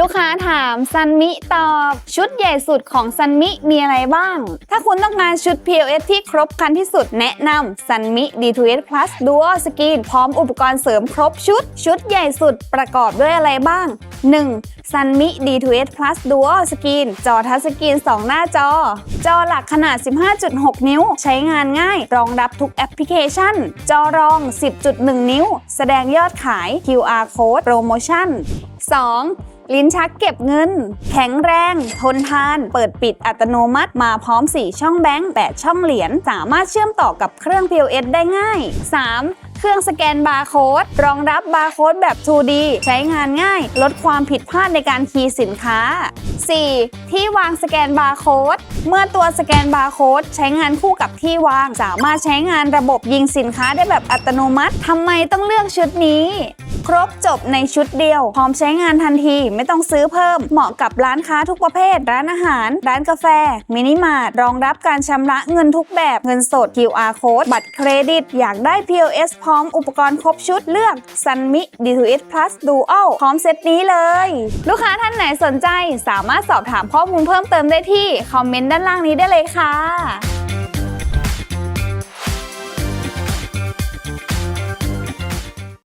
ลูกค้าถามซันมิตอบ ชุดใหญ่สุดของซันมิมีอะไรบ้าง ถ้าคุณต้องการชุด POS ที่ครบครันที่สุดแนะนำซันมิ D2S Plus Dual Screen พร้อมอุปกรณ์เสริมครบชุด ชุดใหญ่สุดประกอบด้วยอะไรบ้าง 1. ซันมิ D2S Plus Dual Screen จอทัชสกรีน 2 หน้าจอ จอหลักขนาด 15.6 นิ้ว ใช้งานง่าย รองรับทุกแอปพลิเคชัน จอรอง 10.1 นิ้ว แสดงยอดขาย QR Code โปรโมชั่น 2. ลิ้นชักเก็บเงิน แข็งแรง ทนทาน เปิดปิดอัตโนมัติ มาพร้อม 4 ช่องแบงค์ 8 ช่องเหรียญ สามารถเชื่อมต่อกับเครื่อง POS ได้ง่าย 3. เครื่องสแกนบาร์โค้ดรองรับบาร์โค้ดแบบ 2D ใช้งานง่าย ลดความผิดพลาดในการคีย์สินค้า 4. ที่วางสแกนบาร์โค้ดเมื่อตัวสแกนบาร์โค้ดใช้งานคู่กับที่วาง สามารถใช้งานระบบยิงสินค้าได้แบบอัตโนมัติทำไมต้องเลือกชุดนี้ ครบจบในชุดเดียว พร้อมใช้งานทันทีไม่ต้องซื้อเพิ่ม เหมาะกับร้านค้าทุกประเภท ร้านอาหาร ร้านกาแฟ มินิมาร์ทรองรับการชำระเงินทุกแบบเงินสด QR code บัตรเครดิต อยากได้ POS พร้อมอุปกรณ์ครบชุดเลือก Sunmi D2S Plus Dual พร้อมเซตนี้เลย ลูกค้าท่านไหนสนใจสามารถสอบถามข้อมูลเพิ่มเติมได้ที่ คอมเมนต์ด้านล่างนี้ได้เลยค่ะ